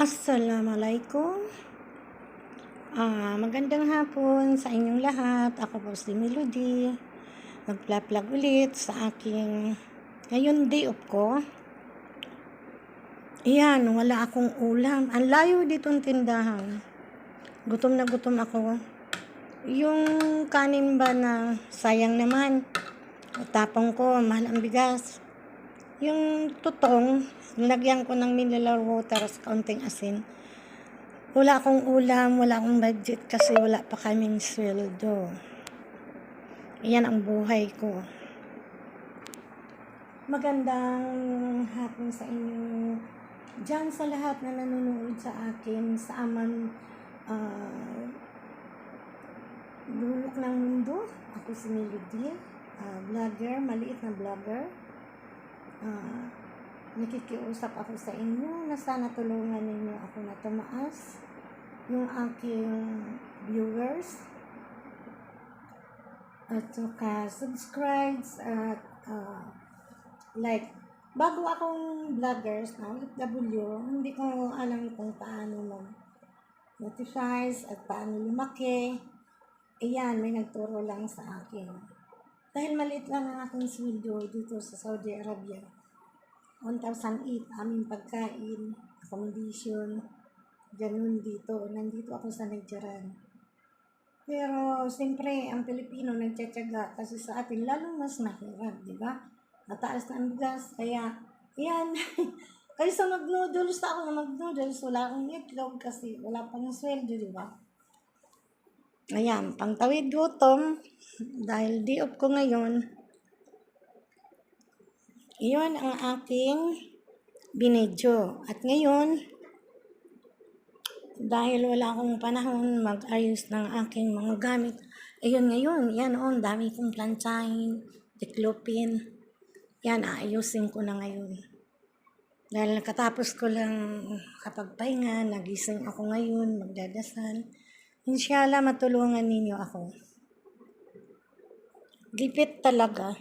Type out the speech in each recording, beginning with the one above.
Assalamualaikum. Ah, magandang hapon sa inyong lahat. Ako po si Melody. Mag-vlog ulit sa aking ngayon day off ko. Iyan, wala akong ulam. Ang layo ditong tindahan. Gutom na gutom ako. Yung kanin ba na sayang naman. Tapong ko, mahal ang bigas. Yung tutong, nilagyan ko ng mineral water sa kaunting asin. Wala akong ulam, wala akong budget kasi wala pa kaming sweldo. Iyan ang buhay ko. Magandang hapon sa inyo. Diyan sa lahat na nanonood sa akin, sa aman uh, dulok ng mundo. Ako si Melody, uh, vlogger, maliit na vlogger. Uh, nakikiusap ako sa inyo na sana tulungan ninyo ako na tumaas yung aking viewers. At saka subscribes at uh, like. Bago akong vloggers na OFW hindi ko alam kung paano mag notifies at paano lumaki. Ayan may nagturo lang sa akin dahil maliit lang ang aking sweldo dito sa Saudi Arabia. 1,008 aming pagkain, accommodation, ganun dito. Nandito ako sa Nigeria. Pero, siyempre, ang Pilipino nagtsatsaga kasi sa atin lalong mas mahirap, di ba? Mataas na ang bigas, kaya, yan. Kaysa mag-noodles ako na mag-noodles, wala akong itlog kasi wala pang sweldo, di ba? Ayan, pangtawid gutom, dahil di off ko ngayon, iyon ang aking binidyo. At ngayon, dahil wala akong panahon mag-ayos ng aking mga gamit, ayun ngayon, yan on, dami kong planchain, diklopin, yan, aayusin ko na ngayon. Dahil nakatapos ko lang kapag nagising ako ngayon, magdadasal, Inshallah, matulungan ninyo ako. Gipit talaga.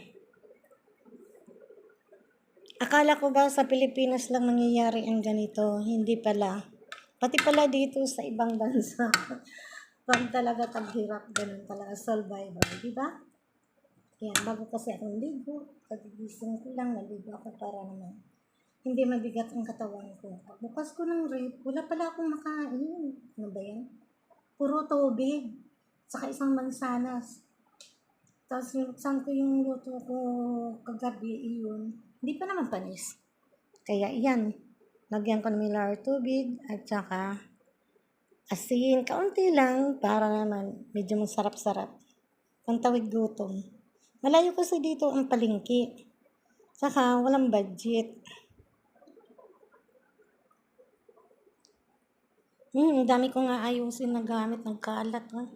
Akala ko ba sa Pilipinas lang nangyayari ang ganito? Hindi pala. Pati pala dito sa ibang bansa. Pag talaga taghirap, ganun talaga. Survivor, di ba? Yan, bago kasi akong ligo. Pagigising ko lang, naligo ako para naman. Hindi mabigat ang katawan ko. Pagbukas ko ng rip, wala pala akong makain. Puro tubig, saka isang mansanas. Tapos saan ko yung luto ko kagabi, iyon. Hindi pa naman panis. Kaya iyan, lagyan ko ng milar tubig at saka asin, kaunti lang para naman medyo masarap-sarap. Pantawid gutom. Malayo kasi dito ang palingki. Saka walang budget. Hmm, dami ko nga ayusin na gamit ng kalat. Oh.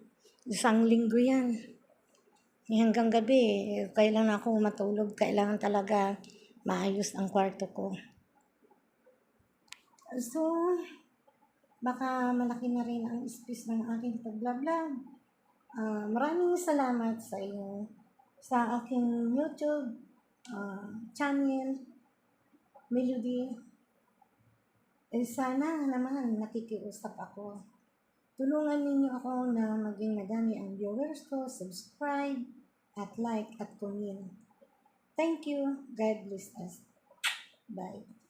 Isang linggo yan. Eh, hanggang gabi, kailangan ako matulog. Kailangan talaga maayos ang kwarto ko. So, baka malaki na rin ang space ng aking pag-vlog. Uh, maraming salamat sa inyo sa aking YouTube uh, channel, Melody eh sana naman nakikiusap ako. Tulungan ninyo ako na maging madami ang viewers ko, subscribe, at like, at comment. Thank you. God bless us. Bye.